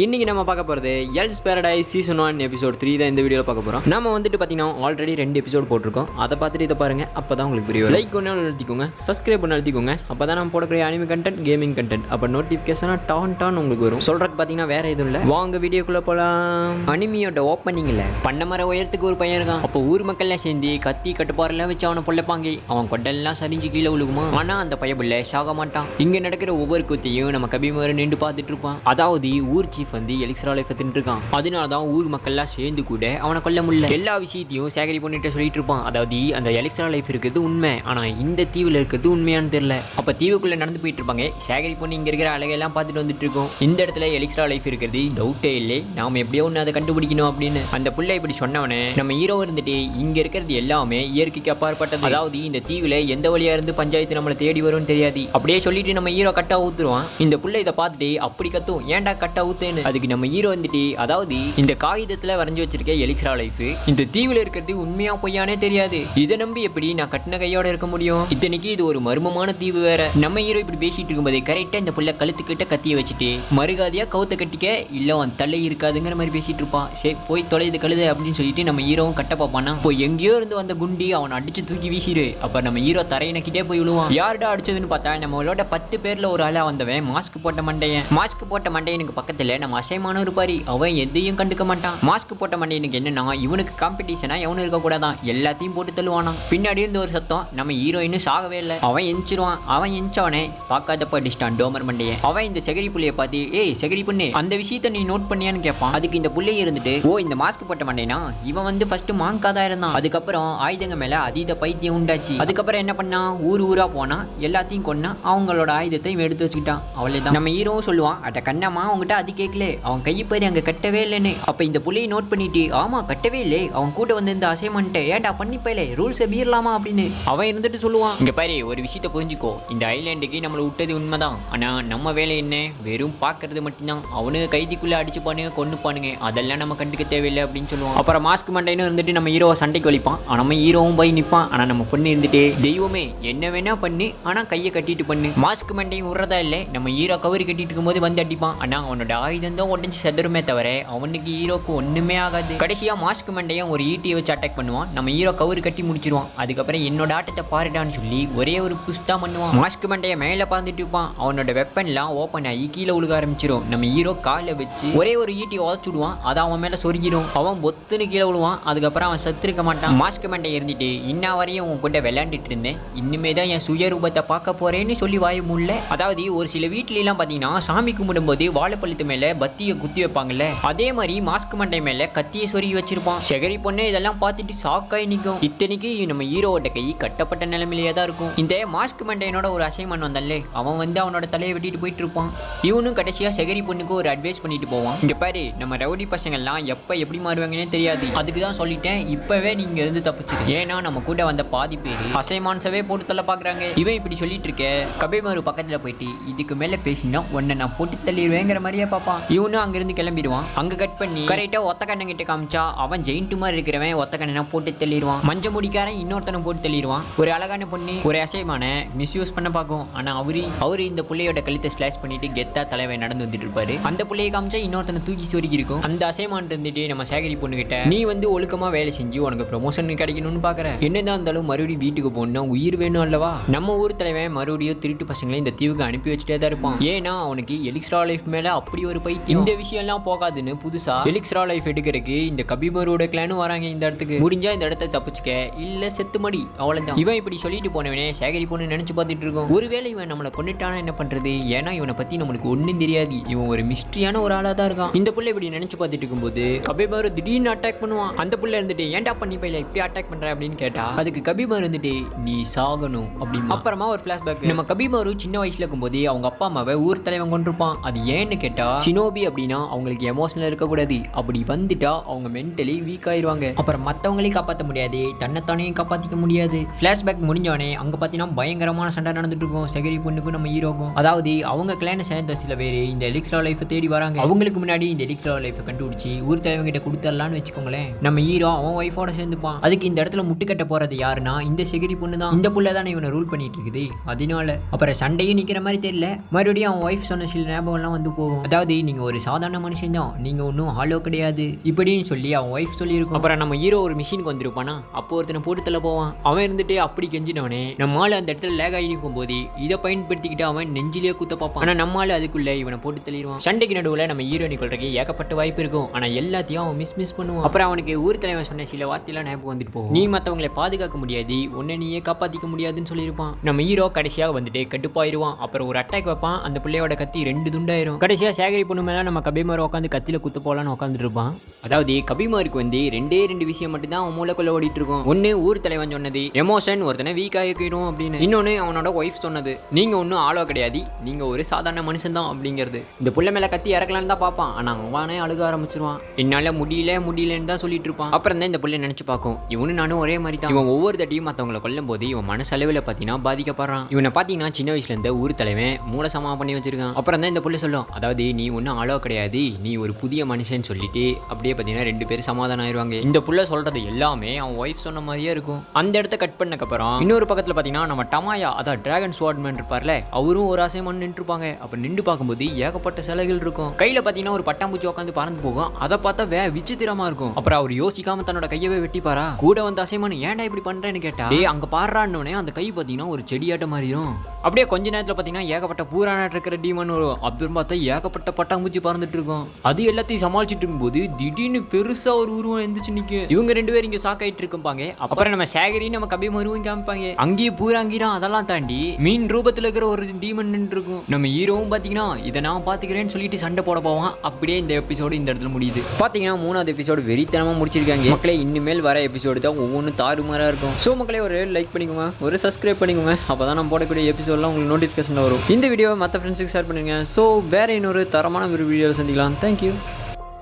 இன்னைக்கு நம்ம பார்க்க போகிறது else paradise season one episode three தான் இந்த வீடியோவில் பார்க்க போகிறோம் நம்ம வந்துட்டு பார்த்தீங்கன்னா ஆல்ரெடி ரெண்டு எபிசோட் போட்டிருக்கோம். அதை பார்த்துட்டு இதை பாருங்க அப்போ தான் உங்களுக்கு புரியும் லைக் ஒன்று அழுத்திக்கோங்க சப்ஸ்கிரைப் பண்ணி அழுத்திக்கோங்க. அப்போ தான் நம்ம போடக்கூடிய அனிமி கண்டென்ட் கேமிங் கண்டென்ட் அப்போ நோட்டிஃபிகேஷனாக டான் டான் உங்களுக்கு வரும். சொல்கிறதுக்கு பார்த்தீங்கன்னா வேற எதுவும் இல்லை. வாங்க வீடியோக்குள்ளே போகலாம் அனிமியோட ஓப்பனிங்கில் பண்ண மர உயரத்துக்கு ஒரு பையன் இருக்கான். அப்போ ஊர் மக்கள்லாம் சேர்ந்து கத்தி கட்டுப்பாரெல்லாம் வச்சு அவனை பொல்லப்பாங்க அவன் கொட்டெல்லாம் சரிஞ்சு கீழே விழுகுமா? ஆனால் அந்த பையன் சாக மாட்டான். இங்கே நடக்கிற ஒவ்வொரு குத்தையும் நம்ம கபிமர் நின்று பார்த்துட்டு இருப்பான். அதாவது ஊர்ச்சி ஆசிஃப் வந்து எலிக்ஸ்ரா லைஃப் தின்றுருக்கான். அதனால தான் ஊர் மக்கள்லாம் சேர்ந்து கூட அவனை கொல்ல முடியல. எல்லா விஷயத்தையும் சேகரி பண்ணிட்டு சொல்லிட்டு இருப்பான். அதாவது அந்த எலிக்ஸ்ரா லைஃப் இருக்கிறது உண்மை. ஆனால் இந்த தீவில் இருக்கிறது உண்மையானு தெரியல. அப்போ தீவுக்குள்ளே நடந்து போயிட்டு இருப்பாங்க. சேகரி பண்ணி இங்கே இருக்கிற அழகையெல்லாம் பார்த்துட்டு வந்துட்டு இருக்கோம். இந்த இடத்துல எலிக்ஸ்ரா லைஃப் இருக்கிறது டவுட்டே இல்லை. நாம எப்படியோ ஒன்று அதை கண்டுபிடிக்கணும் அப்படின்னு. அந்த புள்ள இப்படி சொன்னவனே நம்ம ஹீரோ இருந்துட்டு இங்க இருக்கிறது எல்லாமே இயற்கைக்கு அப்பாற்பட்டது. அதாவது இந்த தீவுல எந்த வழியா இருந்து பஞ்சாயத்து நம்மளை தேடி வரும்னு தெரியாது. அப்படியே சொல்லிட்டு நம்ம ஹீரோ கட்டா ஊத்துருவான். இந்த புள்ள இதை பார்த்துட்டு அப்படி கத்தும். ஏன்டா கட்டா ஊத்துன்னு அதுக்கு நம்ம ஹீரோ வந்துட்டு அதாவது இந்த காகிதத்துல வரைஞ்சி வச்சிருக்க எலிக்ஸ்ரா லைஃப் இந்த தீவுல இருக்கிறது உண்மையா பொய்யானே தெரியாது. இதை நம்பி எப்படி நான் கட்டின கையோட இருக்க முடியும்? இத்தனைக்கு இது ஒரு மர்மமான தீவு வேற. நம்ம ஹீரோ இப்படி பேசிட்டு இருக்கும்போது கரெக்டா இந்த புள்ள கழுத்துக்கிட்ட கத்திய வச்சுட்டு மறுகாதியா கவுத்த கட்டிக்க இல்ல அவன் தலை இருக்காதுங்கிற மாதிரி பேசிட்டு இருப்பான். சரி போய் தொலைது கழுது அப்படின்னு சொல்லிட்டு நம்ம ஹீரோவும் கட்ட பார்ப்பானா? இப்போ எங்கேயோ இருந்து வந்த குண்டி அவனை அடிச்சு தூக்கி வீசிடு. அப்ப நம்ம ஹீரோ தரையினக்கிட்டே போய் விழுவான். யாருடா அடிச்சதுன்னு பார்த்தா நம்மளோட பத்து பேர்ல ஒரு ஆளா வந்தவன். மாஸ்க் போட்ட மண்டையன். மாஸ்க் போட்ட மண்டையனுக்கு பக்கத்துல நம்ம அசைமானும் இருப்பாரு அவன் எதையும் கண்டுக்க மாட்டான். மாஸ்க் போட்ட மண்டையனுக்கு என்னன்னா இவனுக்கு காம்படிஷனா எவனும் இருக்க கூடாதான். எல்லாத்தையும் போட்டு தள்ளுவானா பின்னாடி இருந்த ஒரு சத்தம் நம்ம ஹீரோயினும் சாகவே இல்லை. அவன் எந்திச்சிருவான் அவன் எந்திச்சவனே பார்க்காதப்ப அடிச்சிட்டான் டோமர் மண்டையை. அவன் இந்த செகரி புள்ளைய பார்த்து ஏய் செகரி பொண்ணு அந்த விஷயத்த நீ நோட் பண்ணியான்னு கேட்பான் அதுக்கு இந்த புள்ளைய இருந்துட்டு ஓ இந்த மாஸ்க் போட்ட மண்டைனா? இவன் வந்து ஃபர்ஸ்ட் மாங்கா தான் இருந்தான். அதுக்கப்புறம் ஆயுதங்க மேல அதீத பைத்தியம் உண்டாச்சு. அதுக்கப்புறம் என்ன பண்ணான் ஊர் ஊரா போனா எல்லாத்தையும் கொன்னா அவங்களோட ஆயுதத்தை எடுத்து வச்சுக்கிட்டான். அவ்வளவுதான். நம்ம ஹீரோவும் சொல்லுவான் அட்ட கண்ணம்மா உங்ககிட்ட அது கேட்கல அவன் கையை பாரு அங்க கட்டவே இல்லைன்னு. அப்ப இந்த புள்ளையை நோட் பண்ணிட்டு ஆமா கட்டவே இல்லை அவன் கூட வந்து இந்த அசைன்மெண்ட் ஏன்டா பண்ணிப்பையிலே ரூல்ஸை மீறலாமா? அப்படின்னு. அவன் இருந்துட்டு சொல்லுவான். இங்கே பாரு ஒரு விஷயத்த புரிஞ்சுக்கோ. இந்த ஐலாண்டுக்கு நம்மளை விட்டது உண்மைதான். ஆனா நம்ம வேலை என்ன? வெறும் பார்க்கறது மட்டும்தான். அவனுக்கு கைதிக்குள்ளே அடிச்சுப்பானுங்க கொண்டுப்பானுங்க அதெல்லாம் நம்ம கண்டுக்க தேவையில்லை அப்படின்னு சொல்லுவான். அப்புறம் மாஸ்க் மண்டைன்னு இருந்துட்டு நம்ம ஹீரோவை சண்டைக்கு வலிப்பான். நம்ம ஹீரோவும் போய் நிற்பான் ஆனால் நம்ம பொண்ணு இருந்துட்டு தெய்வமே என்ன வேணா பண்ணு. ஆனால் கையை கட்டிட்டு பண்ணு. மாஸ்க் மண்டையும் விடுறதா இல்லை. நம்ம ஹீரோ கவரி கட்டிட்டு இருக்கும்போது வந்து அடிப்பான். ஆனால் அவனோட ஆயுதம் தான் உடஞ்சி செதருமே தவிர அவனுக்கு ஹீரோக்கு ஒண்ணுமே ஆகாது கடைசியா மாஸ்க் மண்டையும் ஒரு ஈட்டியை வச்சு அட்டாக் பண்ணுவான். நம்ம ஹீரோ கவுரு கட்டி முடிச்சிருவான் அதுக்கப்புறம் என்னோட ஆட்டத்தை பாருடான்னு சொல்லி ஒரே ஒரு புஷ் தான் பண்ணுவான் மாஸ்க் மண்டையை மேலே பறந்துட்டு இருப்பான் அவனோட வெப்பன்லாம் ஓப்பன் ஆகி கீழே உழுக ஆரம்பிச்சிரும் நம்ம ஹீரோ காலை வச்சு ஒரே ஒரு ஈட்டி உதச்சுடுவான் அதை அவன் மேல சொருகிடும் அவன் பொத்துன்னு கீழே விழுவான் அதுக்கப்புறம் அவன் செத்துருக்க மாட்டான் மாஸ்க் மண்டை இருந்துட்டு இன்ன வரையும் உன் கூட விளையாண்டுட்டு இருந்தேன் இனிமே தான் என் சுயரூபத்தை பார்க்க போறேன்னு சொல்லி வாய முடியல அதாவது ஒரு சில வீட்ல பார்த்தீங்கன்னா சாமி கும்பிடும்போது வாழைப்பழத்து மேல பத்தியை குத்தி வைப்பாங்கல்ல? அதே மாதிரி மாஸ்க் மண்டை மேல கத்தியை சொருகி வச்சிருப்பான். செகரி பொண்ணு இதெல்லாம் பார்த்துட்டு ஷாக்காய் நிற்கும் இத்தனைக்கு நம்ம ஹீரோவோட கை கட்டப்பட்ட நிலைமையிலேயே தான் இருக்கும். இந்த மாஸ்க் மண்டையனோட ஒரு அசைன்மெண்ட் வந்தாலே அவன் வந்து அவனோட தலையை வெட்டிட்டு போயிட்டு இருப்பான். இவனும் கடைசியா செகரி பொண்ணுக்கு ஒரு அட்வைஸ் பண்ணிட்டு போவான். இங்க பாரு நம்ம ரவுடி பசங்கள்லாம் எப்ப எப்படி மாறுவாங்கன்னே தெரியாது. அதுக்கு தான் சொல்லிட்டேன் இப்பவே நீங்க இருந்து தப்பிச்சிரு. ஏன்னா நம்ம கூட வந்த பாதி பேர் அசைமான்ஸவே போட்டு தள்ள பாக்குறாங்க. இவன் இப்படி சொல்லிட்டு இருக்க கபேமாரு பக்கத்துல போயிட்டு இதுக்கு மேல பேசினா உன்னை நான் போட்டு தள்ளிடுவேங்கிற மாதிரியே பார்ப்பான் இவனும் அங்கிருந்து கிளம்பிடுவான். அங்க கட் பண்ணி கரெக்டா ஒத்த கண்ணன் கிட்ட காமிச்சா அவன் ஜெயிண்ட் மாதிரி இருக்கிறவன் ஒத்த கண்ணனை போட்டு தள்ளிடுவான். மஞ்ச முடிக்காரன் இன்னொருத்தனை போட்டு தள்ளிடுவான். ஒரு அழகான பொண்ணு ஒரு அசைமான மிஸ்யூஸ் பண்ண பார்க்கும். ஆனா அவரு அவரு இந்த புள்ளையோட கழுத்தை ஸ்லாஷ் பண்ணிட்டு கெத்தா தலைவன் நடந்து வந்துட்டு இருப்பாரு. அந்த புள்ளையை காமிச்சா இன்னொருத்தனை தூக்கி சொருகி இருக்கும். அந்த அசைமான் இருந்துட்டு நம்ம சேகரி பொண்ணு கிட்ட நீ வந்து ஒழுக்கமா வேலை செஞ்சு உனக்கு ப்ரொமோஷன் கிடைக்கணும்னு பாக்குற என்னதான் இருந்தாலும் மறுபடியும் வீட்டுக்கு போகணும்னா உயிர் வேணும் அல்லவா? நம்ம ஊர் தலைவன் மறுபடியும் திருட்டு பசங்களை இந்த தீவுக்கு அனுப்பி வச்சுட்டே தான் இருப்பான். ஏன்னா அவனுக்கு எலிக்ஸ்ட்ரா லைஃப் மேல அப்படி ஒரு பைத்தியம் இந்த விஷயம் எல்லாம் போகாதுன்னு புதுசா எலிக்ஸ்ட்ரா லைஃப் எடுக்கிறதுக்கு இந்த கபிமரோட கிளானும் வராங்க இந்த இடத்துக்கு. முடிஞ்சா இந்த இடத்த தப்பிச்சுக்க. இல்ல செத்து மடி. அவ்வளவுதான். இவன் இப்படி சொல்லிட்டு போனவனே சேகரி பொண்ணு நினைச்சு பார்த்துட்டு இருக்கோம். ஒருவேளை இவன் நம்மளை கொண்டுட்டானா என்ன பண்றது? ஏன்னா இவனை பத்தி நம்மளுக்கு ஒண்ணும் தெரியாது. இவன் ஒரு மிஸ்ட்ரியான ஒரு ஆளா தான் இருக்கான். இந்த புள்ள இப்படி நினைச்சு பார்த்துட்டு இருக்கும்போது கபிமாரு திடீர்னு அட்டாக் பண்ணுவான். அந்த புள்ள இருந்துட்டு ஏன்டா பண்ணி பையில இப்படி அட்டாக் பண்ற? அப்படின்னு கேட்டா அதுக்கு கபிமார் இருந்துட்டு நீ சாகணும். அப்படின்னு அப்புறமா ஒரு ஃபிளாஷ்பேக் நம்ம கபிமாரு சின்ன வயசுல இருக்கும்போது அவங்க அப்பா அம்மாவை ஊர் தலைவன் கொண்டிருப்பான். அது ஏன்னு கேட்டா சினோபி அப்படின்னா அவங்களுக்கு எமோஷனல் இருக்கக்கூடாது. அப்படி வந்துட்டா அவங்க மென்டலி வீக் ஆயிடுவாங்க அப்புறம் மற்றவங்களையும் காப்பாற்ற முடியாது. தன்னைத்தானையும் காப்பாற்றிக்க முடியாது. ஃப்ளாஷ்பேக் முடிஞ்சோடனே அங்கே பார்த்தீங்கன்னா பயங்கரமான சண்டை நடந்துட்டு இருக்கும். செகரி பொண்ணுக்கும் நம்ம ஹீரோக்கும் அதாவது அவங்க கிளான சேர்ந்த சில பேர் இந்த எலிக்ஸ்ட்ரா லைஃப்பை தேடி வராங்க. அவங்களுக்கு முன்னாடி இந்த எலிக்ஸ்ட்ரா லைஃப்பை கண்டுபிடிச்சி ஊர் தலைவங்க கிட்ட கொடுத்துடலான்னு வச்சுக்கோங்களேன். நம்ம ஹீரோ அவன் ஒய்ஃபோட சேர்ந்துப்பான். அதுக்கு இந்த இடத்துல முட்டுக்கட்ட போறது யாருன்னா இந்த செகிரி பொண்ணு தான் இந்த புள்ள தானே இவனை ரூல் பண்ணிட்டு இருக்குது. அதனால அப்புறம் சண்டையும் நிக்கிற மாதிரி தெரியல. மறுபடியும் அவன் ஒய்ஃப் சொன்ன சில ஞாபகம்லாம் வந்து போகும். அதாவது நீங்கள் ஒரு சாதாரண மனுஷன் தான் நீங்கள் ஒன்றும் ஆளோ கிடையாது. இப்படின்னு சொல்லி அவன் ஒய்ஃப் சொல்லியிருக்கோம். அப்புறம் நம்ம ஹீரோ ஒரு மிஷினுக்கு வந்திருப்பானா? அப்போ ஒருத்தனை போட்டு தள்ள போவான். அவன் இருந்துட்டு அப்படி கெஞ்சினவனே நம்ம அந்த இடத்துல லேக் ஆகி நிற்கும் போது இதை பயன்படுத்திக்கிட்டு அவன் நெஞ்சிலேயே குத்த பார்ப்பான். ஆனால் நம்மளால அதுக்குள்ளே இவனை போட்டு தள்ளிடுவான். சண்டைக்கு நடுவில் நம்ம ஹீரோனி கொள்றதுக்கு ஏகப்பட்ட வாய்ப்பு இருக்கும். ஆனால் எல்லாத்தையும் அவன் மிஸ் மிஸ் பண்ணுவான். அப்புறம் அவனுக்கு ஊர் தலைவன் சொன்ன சில வார்த்தையெல்லாம் ஞாபகம் வந்துட்டு போகும். நீ மற்றவங்களை பாதுகாக்க முடியாது. உன்னை நீயே காப்பாற்றிக்க முடியாதுன்னு சொல்லியிருப்பான். நம்ம ஹீரோ கடைசியாக வந்துட்டு கட்டுப்பாயிருவான். அப்புறம் ஒரு அட்டாக் வைப்பான். அந்த பிள்ளையோட கத்தி ரெண்டு துண்டாயிரும். கடைசியாக சேகரிப்பு பொண்ணு மேலே நம்ம கபிமார் உட்காந்து கத்தியில குத்து போலான்னு உட்காந்துட்டு இருப்பான். அதாவது கபிமாருக்கு வந்து ரெண்டே ரெண்டு விஷயம் மட்டும் தான் அவன் மூளைக்குள்ளே ஓடிட்டு இருக்கும் ஒன்று ஊர் தலைவன் சொன்னது எமோஷன் ஒருத்தனை வீக் ஆகிக்கிறோம் அப்படின்னு. இன்னொன்று அவனோட ஒய்ஃப் சொன்னது நீங்கள் ஒன்றும் ஆளோ கிடையாது நீங்கள் ஒரு சாதாரண மனுஷன் தான் அப்படிங்கிறது. இந்த புள்ள மேலே கத்தி இறக்கலான்னு தான் பார்ப்பான் ஆனால் அவனே அழுக ஆரம்பிச்சிருவான். என்னால் முடியல முடியலன்னு தான் சொல்லிட்டு இருப்பான். அப்புறம் தான் இந்த புள்ள நினச்சி பார்க்கும். இவனு நானும் ஒரே மாதிரி தான் இவன் ஒவ்வொரு தட்டியும் மற்றவங்களை கொல்லும் போது இவன் மனசளவில் பார்த்தீங்கன்னா பாதிக்கப்படுறான். இவனை பார்த்தீங்கன்னா சின்ன வயசுல இருந்த ஊர் தலைவன் மூளை சமமா பண்ணி வச்சிருக்கான். அப்புறம் தான் இந்த புள்ள சொல்லும் அதாவது நீ ஒன்றும் ஆளோ கிடையாது. நீ ஒரு புதிய மனுஷன் சொல்லிட்டு அப்படியே பார்த்தீங்கன்னா ரெண்டு பேரும் சமாதானம் ஆயிடுவாங்க இந்த புள்ள சொல்றது எல்லாமே அவன் ஒய்ஃப் சொன்ன மாதிரியே இருக்கும். அந்த இடத்த கட் பண்ணக்கப்புறம் இன்னொரு பக்கத்தில் பார்த்தீங்கன்னா நம்ம டமாயா அதான் டிராகன் ஸ்வாட்மேன் இருப்பார்ல அவரும் ஒரு அசைமன் நின்றுப்பாங்க. அப்போ நின்று பார்க்கும்போது ஏகப்பட்ட சிலைகள் இருக்கும். கையில் பார்த்தீங்கன்னா ஒரு பட்டாம்பூச்சி உட்காந்து பறந்து போகும். அதை பார்த்தா வே விசித்திரமா இருக்கும். அப்புறம் அவர் யோசிக்காம தன்னோட கையவே வெட்டிப்பாரா? கூட வந்த அசைமன் ஏன்டா இப்படி பண்றேன்னு கேட்டா அங்க பாடுறான்னு அந்த கை பார்த்தீங்கன்னா ஒரு செடியாட்ட மாறிடும் அப்படியே கொஞ்ச நேரத்தில் பார்த்தீங்கன்னா ஏகப்பட்ட பூரான இருக்கிற டீமன் வரும். அப்புறம் பார்த்தா ஏகப்பட்ட பட்டாம்பூச்சி பறந்துட்டு இருக்கும் அது எல்லாத்தையும் சமாளிச்சுட்டு இருக்கும்போது திடீர்னு பெருசா ஒரு உருவம் எழுந்துச்சு நிற்கும் இவங்க ரெண்டு பேரும் இங்க ஷாக் ஆயிட்டு இருப்பாங்க அப்புறம் நம்ம சேகரி நம்ம கபி மருவும் காமிப்பாங்க. அங்கேயே பூராங்கிரம் அதெல்லாம் தாண்டி மீன் ரூபத்தில் இருக்கிற ஒரு டீமன் இருக்கும் நம்ம ஹீரோவும் பார்த்தீங்கன்னா இதை நான் பாத்துக்கிறேன்னு சொல்லிட்டு சண்டை போட போவான். அப்படியே இந்த எபிசோடு இந்த இடத்துல முடியுது. பார்த்தீங்கன்னா மூணாவது எபிசோடு வெறித்தனமாக முடிச்சிருக்காங்க. மக்களே இனிமேல் வர எபிசோடு தான் ஒவ்வொன்றும் தாறுமாறாக இருக்கும். ஸோ மக்களே ஒரு லைக் பண்ணிக்கோங்க. ஒரு சப்ஸ்கிரைப் பண்ணிக்கோங்க. அப்போ தான் நம்ம போடக்கூடிய எபிசோட்லாம் உங்களுக்கு நோட்டிஃபிகேஷன் வரும். இந்த வீடியோவை மற்ற ஃப்ரெண்ட்ஸுக்கு ஷேர் பண்ணுங்க. ஸோ வேற இன்னொரு தரம் தரமான ஒரு வீடியோவில் சந்திக்கலாம் தேங்க்யூ